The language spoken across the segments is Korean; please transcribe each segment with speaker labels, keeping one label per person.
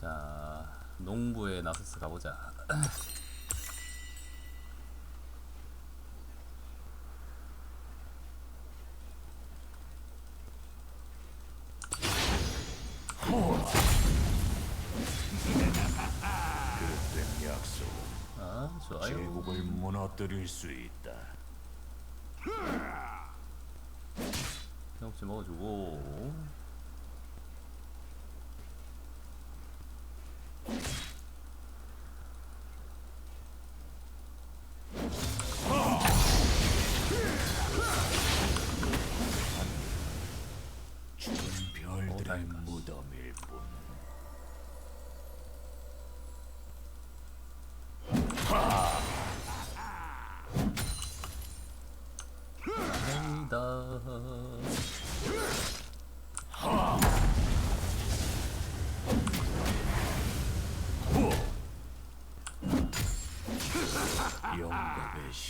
Speaker 1: 자 농부의 나서스 가보자.
Speaker 2: 약속.
Speaker 1: 아 좋아요.
Speaker 2: 제국을 무너뜨릴 수 있다.
Speaker 1: 경험치 먹어주고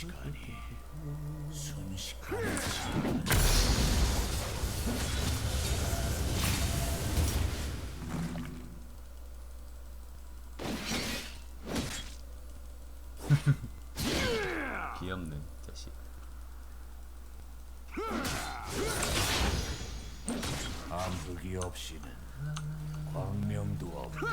Speaker 2: 시간이 순식간에.
Speaker 1: 귀엽네 자식
Speaker 2: 암흑이 없이는 광명도 없다.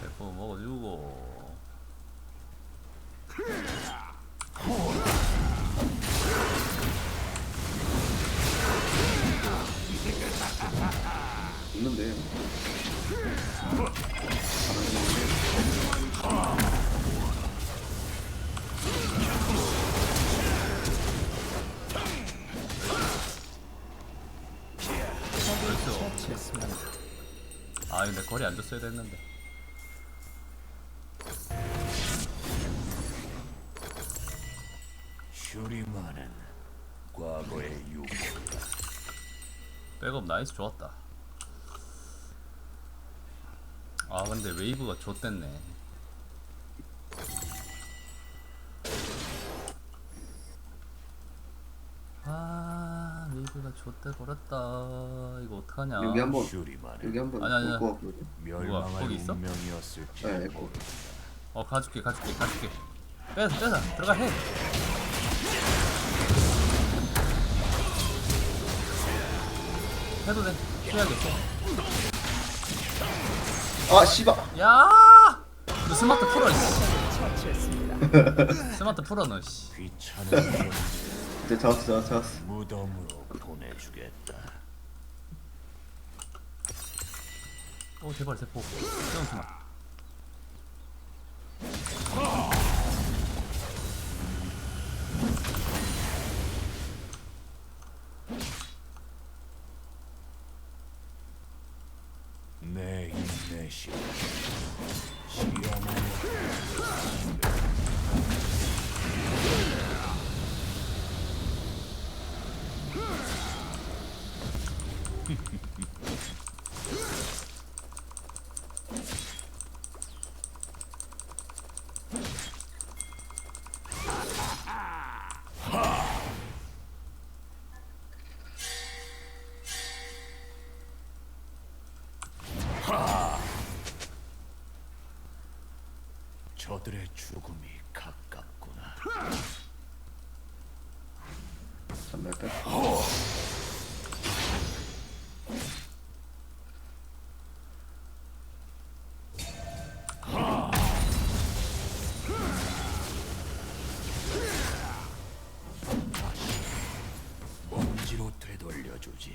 Speaker 1: 배포 먹어주고
Speaker 3: 있는데.
Speaker 1: 아 근데 거리 안 줬어야 됐는데 나이스 좋았다. 아 근데 웨이브가 좆됐네. 아 웨이브가 좆돼 버렸다. 이거 어떡하냐?
Speaker 3: 여기 한번 여기 한번
Speaker 1: 아니, 아니,
Speaker 3: 볼것
Speaker 1: 거기 있어?
Speaker 2: 운명이었을지
Speaker 3: 네.
Speaker 1: 어 가줄게 가줄게 가줄게. 빼서 빼서 들어가 해 해도 돼 해야겠어
Speaker 3: 아 씨발
Speaker 1: 야! 너 스마트 풀어 씨. 스마트 풀어 너 씨.
Speaker 2: 귀찮은
Speaker 3: 이제 잡았어 잡았어 잡았어
Speaker 2: 무덤으로 보내주겠다.
Speaker 1: 오 제발 세포. 세우지 마.
Speaker 2: 저들의 죽음이 가깝구나. 먼지로 되돌려주지.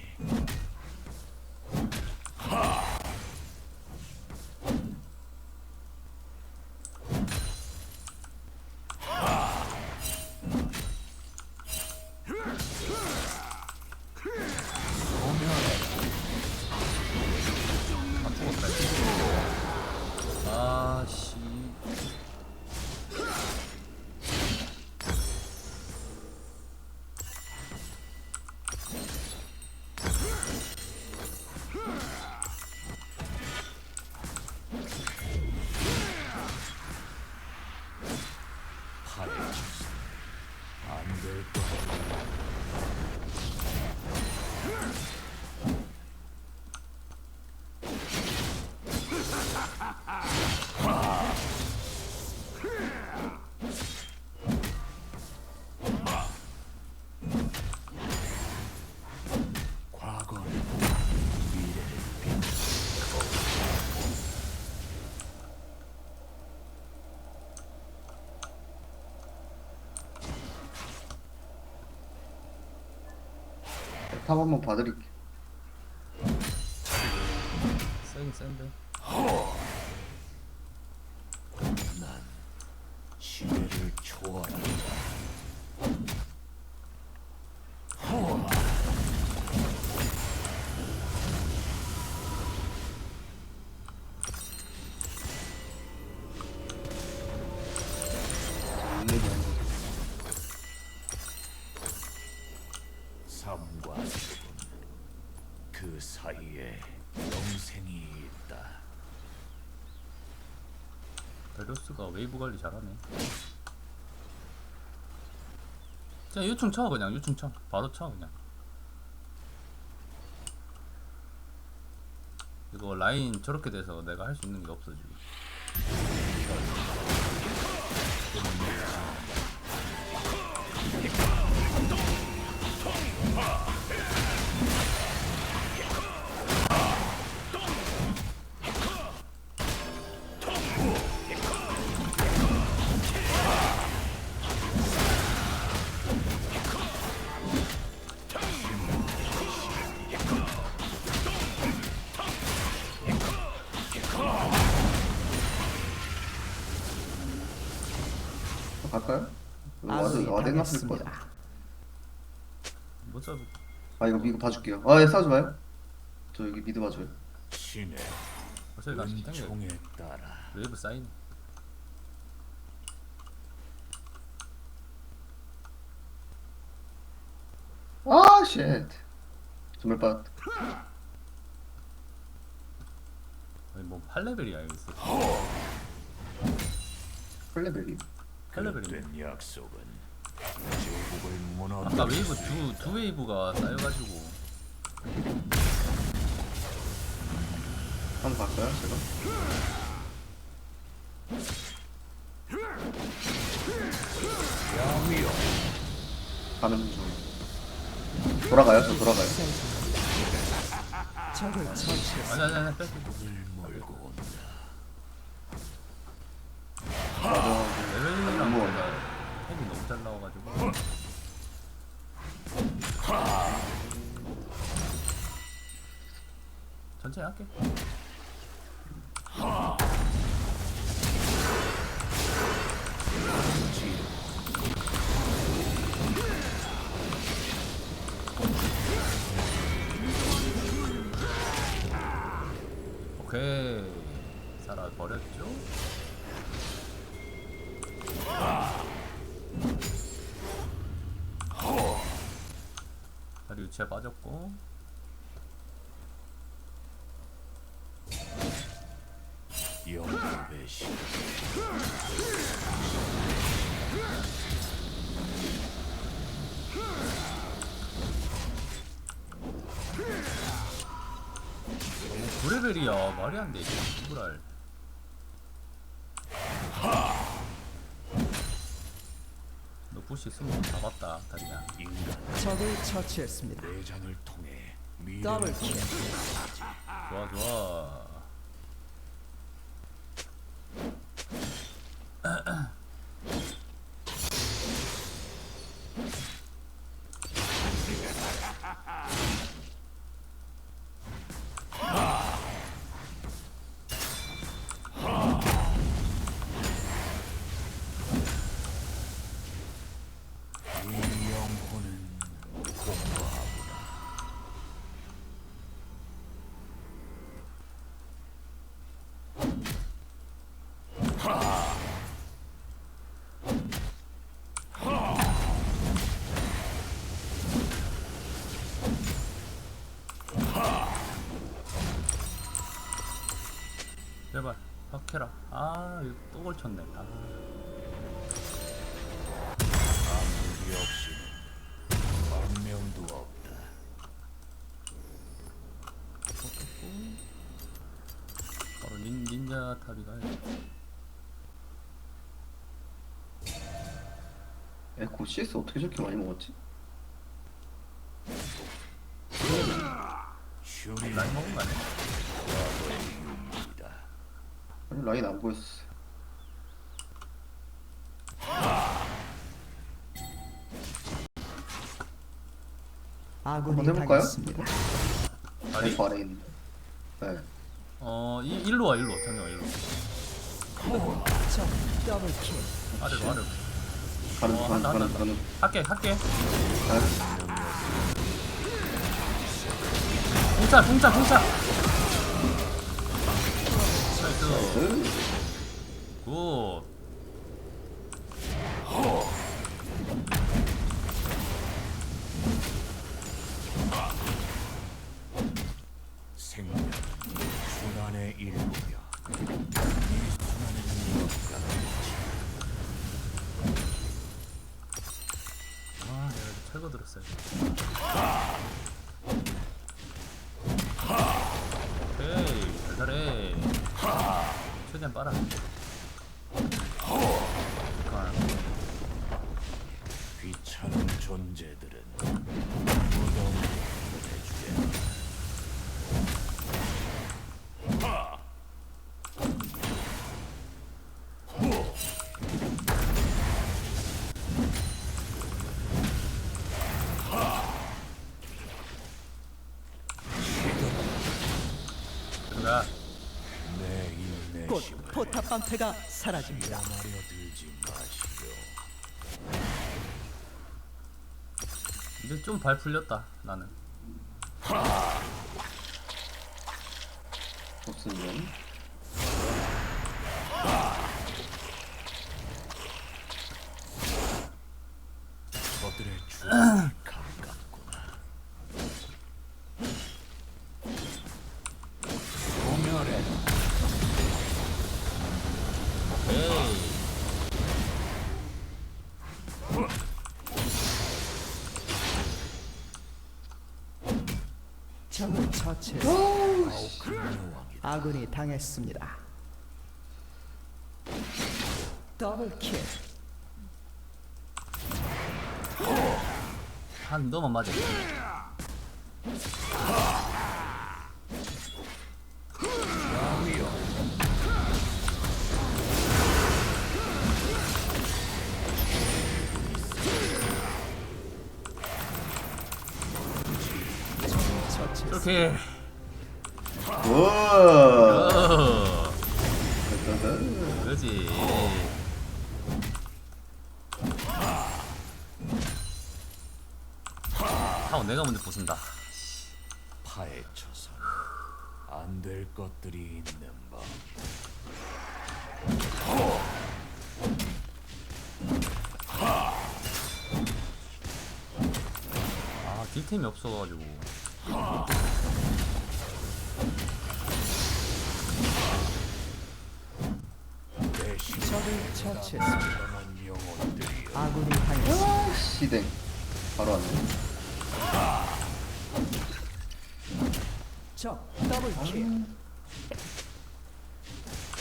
Speaker 3: 탑 한번 봐드릴게.
Speaker 2: 그 사이에 영생이 있다.
Speaker 1: 베로스가 웨이브 관리 잘하네. 그냥 유충 쳐 그냥. 유충 쳐. 바로 쳐 그냥. 이거 라인 저렇게 돼서 내가 할 수 있는 게 없어 지금 있겠네요.
Speaker 3: 갈까요? 와드 와드 났을 거야.
Speaker 1: 못 잡을
Speaker 3: 아 이거 미국 봐줄게요. 아 예, 싸우지 마요. 저 여기 미드 봐줘요.
Speaker 2: 신의
Speaker 1: 어차피 나 땡겨
Speaker 2: 총에 따라
Speaker 1: 웨이브 사인
Speaker 3: 아 쉣. 정말 빠.
Speaker 1: 아니 뭐 8레벨이야 여기 있어
Speaker 3: 플레벨이.
Speaker 1: 8레벨이네
Speaker 2: 된 약속은 제국을 무너뜨릴
Speaker 1: 아까 웨이브
Speaker 2: 수
Speaker 1: 두, 두 웨이브가 쌓여가지고
Speaker 3: 한번 갈까요 제가?
Speaker 2: 야위여
Speaker 3: 가는 중. 돌아가요? 저 돌아가요.
Speaker 1: 아니 아니 아니. 할게 오케이. 살아 버렸죠? 다리 유치에 빠졌고
Speaker 2: 영겁의 신
Speaker 1: 오, 9레벨이야. 말이 안돼 이게 누구랄. 너 부시 스무 잡았다 다리야.
Speaker 2: 인간
Speaker 4: 적을 처치했습니다.
Speaker 2: 내장을 통해
Speaker 4: 더블
Speaker 2: 미래를
Speaker 4: 킬.
Speaker 1: 좋아 좋아 시켜라 아 이거 또 걸쳤네 아.
Speaker 2: 어, 닌자 탑이가
Speaker 3: 에코 CS 어떻게 저렇게 많이 먹었지?
Speaker 1: 라인 아, 먹은 거 아니야?
Speaker 3: 아니 라인 안 보였어.
Speaker 4: 아군이
Speaker 3: 한번 해볼까요?
Speaker 4: 당했습니다.
Speaker 1: 아니?
Speaker 3: 안에 있는데. 네.
Speaker 1: 어 이, 일로 와 일로 장영아 일로
Speaker 4: 적 더블 킬.
Speaker 1: 아래로 아래로.
Speaker 3: 가는
Speaker 1: 어,
Speaker 3: 중 가는
Speaker 1: 한다,
Speaker 3: 중
Speaker 1: 한다,
Speaker 3: 가는 중.
Speaker 1: 할게 할게.
Speaker 3: 가는
Speaker 1: 풍차 풍차 나이스
Speaker 3: 으,
Speaker 1: 굿
Speaker 2: 생명 순환의 일부여. 이 순환의 무엇과
Speaker 1: 아 내가 철거 들었어요 오케이 잘잘해 최대한 빨아 잠깐
Speaker 2: 귀찮은 존재들은 무덤을 보내주게.
Speaker 1: 들어가
Speaker 2: 내
Speaker 4: 곧
Speaker 2: 인내심을
Speaker 4: 포탑 방패가 사라집니다.
Speaker 1: 이제 좀발 풀렸다 나는
Speaker 3: 없으면
Speaker 2: 저들의 죽음이 가깝구나. 소멸해.
Speaker 1: 오케이
Speaker 4: 적을 처치.
Speaker 2: 여왕이다.
Speaker 4: 아군이 당했습니다. 더블킬.
Speaker 1: 한 너만 맞아. 이렇게
Speaker 3: 우와
Speaker 1: 어. 그러지 하고 내가 먼저 부순다
Speaker 2: 파헤쳐서 안 될 것들이 있는 법.
Speaker 1: 아 딜템이 없어가지고
Speaker 4: 적을 처치했습니다. 아군이 당했습니다.
Speaker 3: 시댕 바로 왔네
Speaker 4: 적 더블킬.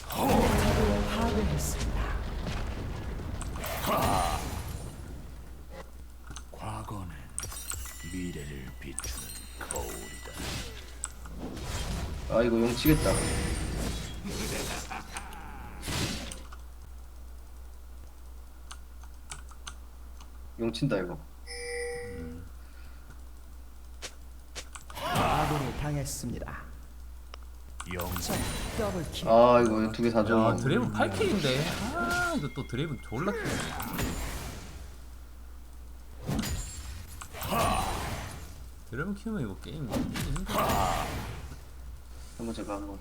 Speaker 4: 적을 파괴했습니다.
Speaker 2: 과거는 미래를 비추는 거울이다.
Speaker 3: 아 이거 용 치겠다 용 친다 이거
Speaker 4: 아군이 당했습니다. 더블 킬.
Speaker 3: 아 이거
Speaker 1: 두개다야
Speaker 3: 줘.
Speaker 1: 드레이븐 8킬인데 아 이거 또 드레이븐 졸라 킬 드레이븐 키우면 이거 게임 힘들어
Speaker 3: 한번 제가 한번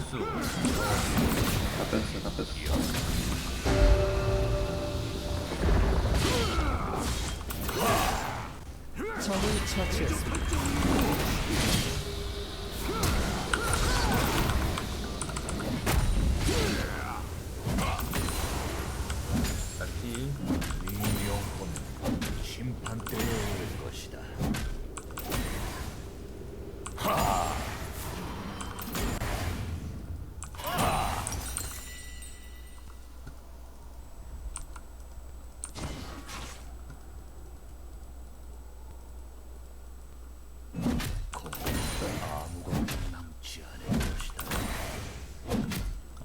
Speaker 1: 나이스
Speaker 3: 다 뺐어 다 뺐어
Speaker 4: 적을 처치했습니다.
Speaker 1: 잘지
Speaker 2: 네 영혼은 심판대에 오를 것이다.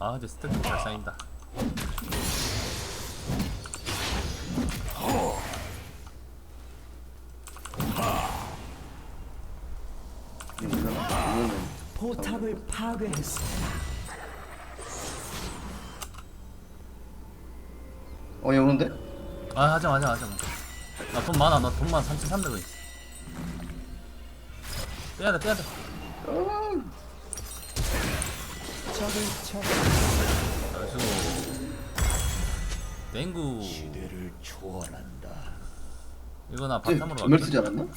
Speaker 1: 아 이제 스태프 잘 쌓인다
Speaker 4: 포탑을 파괴했습니다.
Speaker 3: 어얘 오는데?
Speaker 1: 아 하자 하자 하자 나 돈 많아 나 돈만 3,300원 있어 빼야돼 빼야돼. 나이스 땡구.
Speaker 2: 시대를 초월한다.
Speaker 1: 이거
Speaker 3: 나쟤
Speaker 1: 바텀으로
Speaker 3: 전멸
Speaker 1: 갈게
Speaker 3: 쓰지 않았나?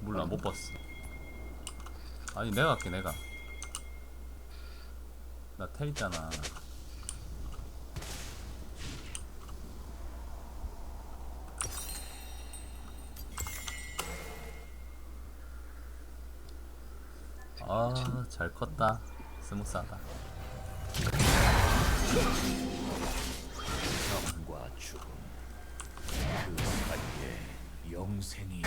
Speaker 1: 몰라 못 봤어. 아니 내가 갈게 내가. 나 텔 있잖아. 아 잘 컸다 스무스하다
Speaker 2: 삶과 죽음. 그 사이에 영생이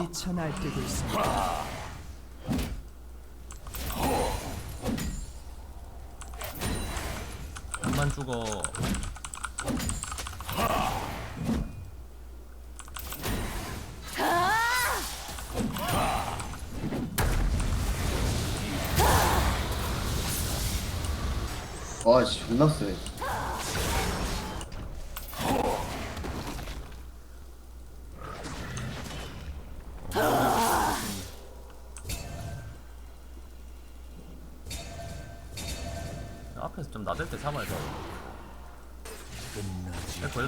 Speaker 4: 미쳐 날뛰고 있습니다.
Speaker 1: 그만 죽어
Speaker 3: 존나 세
Speaker 1: 앞에서 좀 나댈 때 에코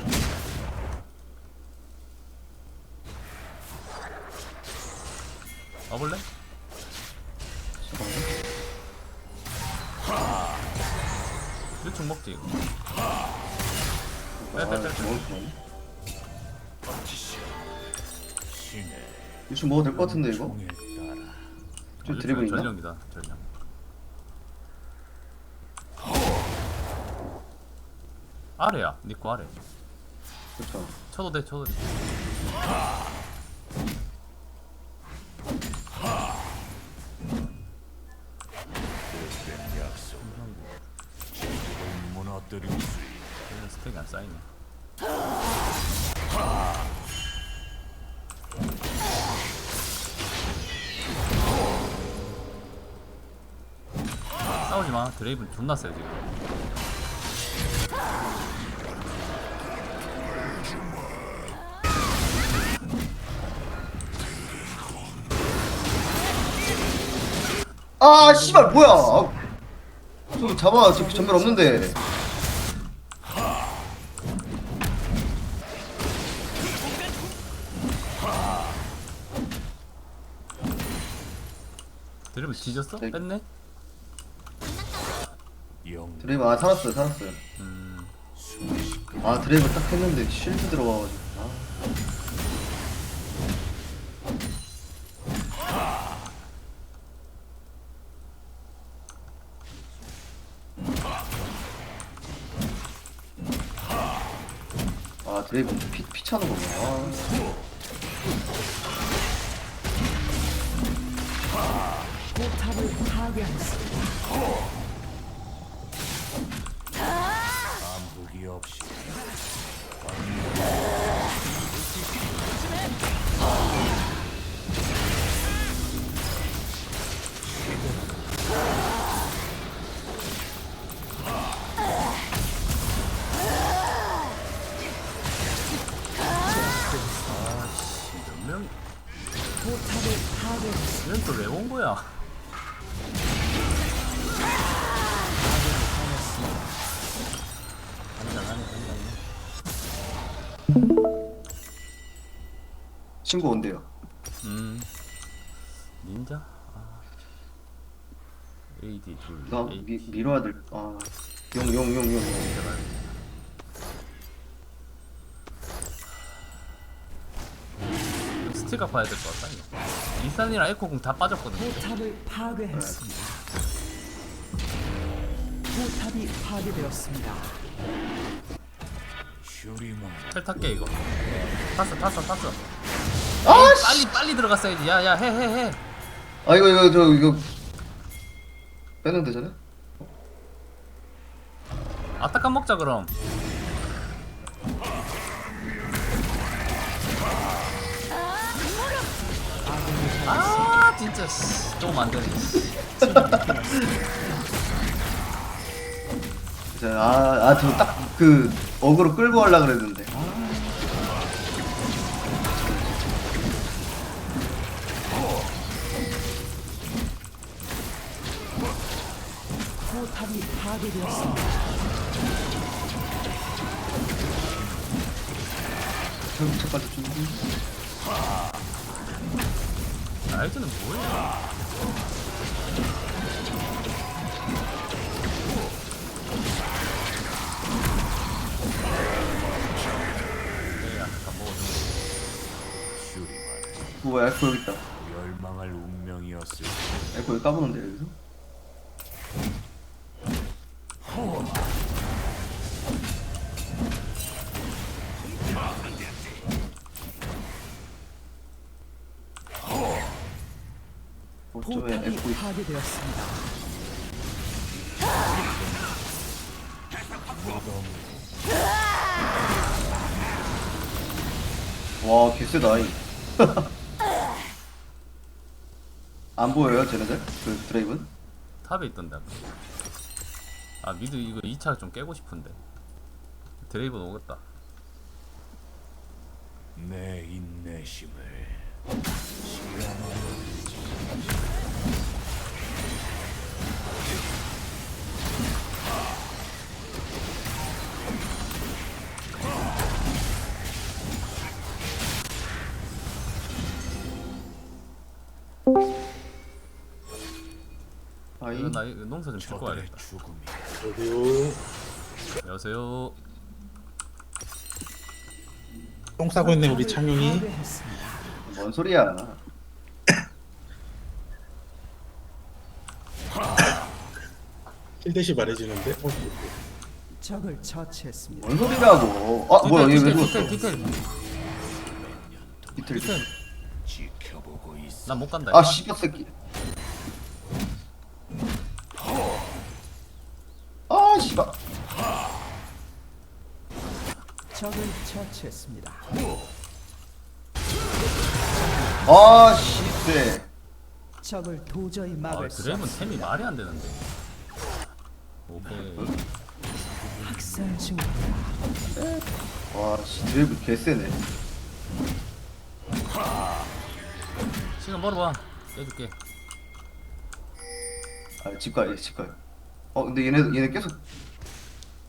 Speaker 1: 와볼래? 먹지 이거.
Speaker 3: 아. 먹을 유충 먹어도 될 것 같은데 이거?
Speaker 1: 아,
Speaker 3: 드래곤 있나?
Speaker 1: 전령이다 전령 아래야 니코 아래.
Speaker 3: 그렇죠
Speaker 1: 쳐도 돼 쳐도 돼 얘는 스택이 안 쌓이네. 싸우지 마. 드레이븐 존나 세 지금.
Speaker 3: 아 씨발 뭐야? 아, 좀 잡아 지금 전멸 없는데
Speaker 1: 뒤졌어?
Speaker 3: 네.
Speaker 1: 뺐네?
Speaker 2: 영
Speaker 3: 드레이브 아 살았어요 살았어요
Speaker 1: 음
Speaker 3: 아 드레이브 딱 했는데 쉴드 들어가가지고
Speaker 1: 얘는 또 왜 온 거야?
Speaker 3: 친구 온대요
Speaker 1: 음 닌자? 아. AD 둘
Speaker 3: 나
Speaker 1: AD
Speaker 3: 미, 밀어야 될 아 용 용 용용
Speaker 1: 제발 스틸 갚아야 될 것 같다 이거. 리산이랑 에코궁 다 빠졌거든
Speaker 4: 포탑을 파괴했습니다. 포탑이 파괴되었습니다.
Speaker 2: 슈리만
Speaker 1: 텔 탈게 이거. 탔어 탔어 탔어.
Speaker 3: 아씨!
Speaker 1: 빨리 빨리 들어갔어야지 야야 해 해 해.
Speaker 3: 아 이거 이거 저 이거 빼면 되잖아?
Speaker 1: 아따깐 먹자 그럼 아 진짜 씨, 좀 안되네.
Speaker 3: 진짜 아아저 딱 그 어그로 끌고 하려 그랬는데
Speaker 1: 라이즈는 뭐야?
Speaker 3: 뭐야 에코 여기 있다.
Speaker 2: 멸망할 운명이었을
Speaker 3: 에코 여기 까보는데 여기서 있
Speaker 4: 파괴되었습니다.
Speaker 3: 와 개쎄다 이. 안 보여요 쟤네들? 그 드레이븐?
Speaker 1: 탑에 있던데 아까. 아 미드 이거 2차 좀 깨고 싶은데 드레이븐 오겠다
Speaker 2: 내 인내심을
Speaker 3: 아이
Speaker 1: 이거 나 이거 농사 좀 짓고
Speaker 2: 저들의
Speaker 1: 가야겠다.
Speaker 2: 죽음이.
Speaker 5: 여기요.
Speaker 1: 안녕하세요.
Speaker 5: 똥 싸고 있네 우리.
Speaker 4: 파괴했습니다.
Speaker 3: 뭔 소리야?
Speaker 5: 힐대시 말해주는데. 어,
Speaker 4: 적을 처치했습니다.
Speaker 3: 뭔 소리라고? 아 뭐야 얘왜
Speaker 1: 디테일
Speaker 3: 죽었어?
Speaker 1: 디테일
Speaker 3: 이틀
Speaker 1: 디테일 디테일.
Speaker 2: 지켜보고 있어.
Speaker 1: 난못 간다
Speaker 3: 아 씨발 새끼 아 씨발
Speaker 4: 적을 처치했습니다.
Speaker 3: 아 씨쎄
Speaker 4: 적을 도저히
Speaker 1: 아
Speaker 4: 막을 수 없습니다.
Speaker 1: 템이 말이 안 되는데. 오케이.
Speaker 4: 학살 중입니다.
Speaker 3: 와씨 드레이븐 개쎄네.
Speaker 1: 시간 벌어봐 깨줄게.
Speaker 3: 아 집가요 집가요 어 근데 얘네 얘네 계속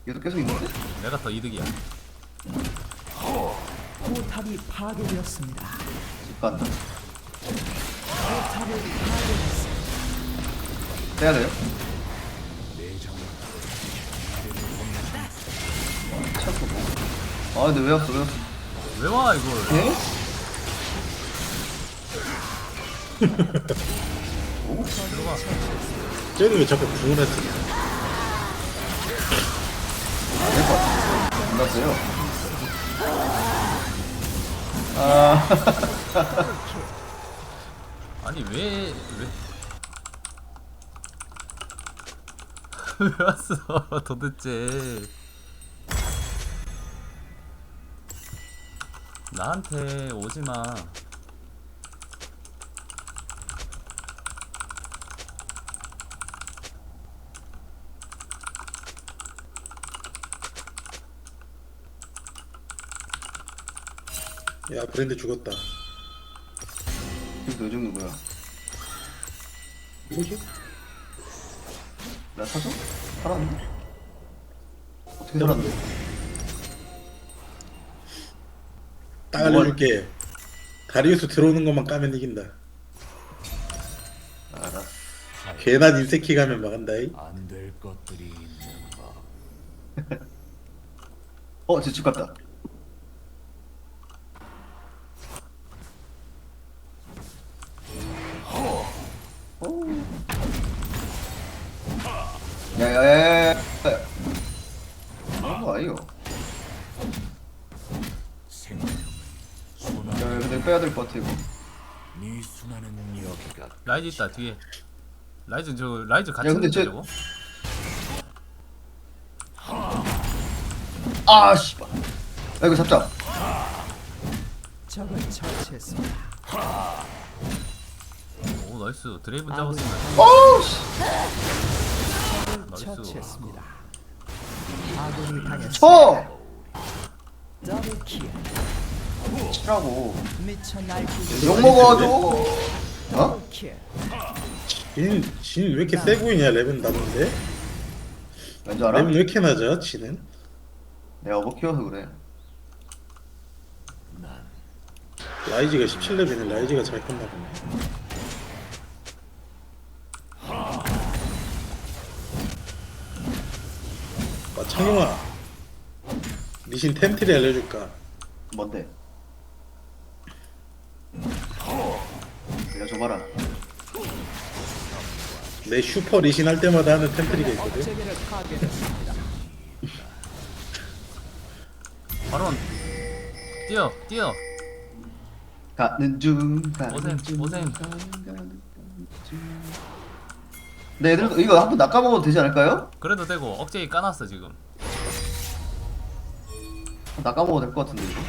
Speaker 3: 얘도 계속 있는데?
Speaker 1: 내가 더 이득이야
Speaker 4: 포탑이 파괴되었습니다.
Speaker 3: 집 간다
Speaker 4: 포탑을 파괴했습니다.
Speaker 3: 빼야 돼요 찾고 뭐. 아 근데 왜 왔어 왜 왔어
Speaker 1: 왜 와 이걸
Speaker 3: 예?
Speaker 1: 들어가
Speaker 5: 쟤는 왜 자꾸 궁을 했어?
Speaker 3: 안될것 같아 몰랐어요 아.
Speaker 1: 아니 왜 왜? 왜 왔어 도대체? 나한테 오지마
Speaker 5: 야 브랜드 죽었다.
Speaker 3: 그래서 요즘 누구야
Speaker 5: 뭐지?
Speaker 3: 나 사줘? 살았는데 어떻게 살았는데
Speaker 5: 딱 알려줄게. 다리우스 들어오는 것만 까면 이긴다.
Speaker 3: 알았어
Speaker 5: 괜한 인세키 가면 막한다이.
Speaker 2: 안될 것들이 있는 법
Speaker 3: 어, 제 집 갔다. 야야야야. 그런 거 아니요. 야, 야, 근데 빼야 될 것 같아 이거.
Speaker 2: 네 순환은 여기가
Speaker 1: 라이즈 있다 뒤에 라이즈 저 라이즈 같이
Speaker 3: 야, 근데 쟤-
Speaker 1: 저거
Speaker 3: 아 씨발 야 이거 잡자
Speaker 4: 적을 처치했습니다.
Speaker 1: 오 나이스 드레이븐 잡았으면
Speaker 3: 어우 씨
Speaker 4: 적을. 처치했습니다. 아군이 당했습니다.
Speaker 3: 쳐!
Speaker 4: 더블 킬.
Speaker 3: 치라고
Speaker 4: 미쳐 날뛰기.
Speaker 3: 욕 먹어줘 어?
Speaker 4: 더블 킬.
Speaker 5: 진, 진왜 이렇게 세 보이냐 레벨 낮은데?
Speaker 3: 왠지 알아?
Speaker 5: 레벨 왜 이렇게 낮아 진은?
Speaker 3: 내가 어버 키워서 그래
Speaker 5: 라이즈가 17레벨이네 라이즈가 잘 컸나 보네 아 창용아 리신 템트리 알려줄까?
Speaker 3: 뭔데? 알려줘봐라
Speaker 5: 내 슈퍼 리신 할 때마다 하는 템트리가 있거든.
Speaker 1: 바로 뛰어 뛰어
Speaker 3: 가는 중 가는
Speaker 1: 오셈,
Speaker 3: 중
Speaker 1: 오셈.
Speaker 3: 가는, 중. 네 얘들 이거 한 번 낚아먹어도 되지 않을까요?
Speaker 1: 그래도 되고 억제기 까놨어 지금
Speaker 3: 낚아먹어도 될 것 같은데 이거?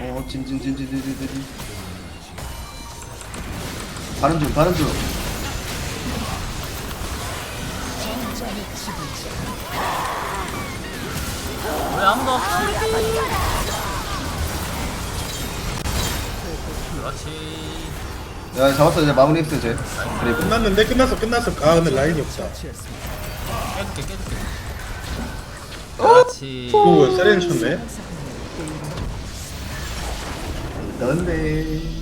Speaker 3: 어 진진진진진진진. 가는 중 가는
Speaker 1: 중왜 아무도 없어 그렇지
Speaker 3: 야 잡았어 이제 마무리 했어 이제. 그래
Speaker 5: 끝났는데 끝났어 끝났어. 아 근데 라인이
Speaker 4: 없다.
Speaker 1: 깨줄게 깨줄게. 그렇지.
Speaker 5: 오 세렌 쳤네
Speaker 3: 넌데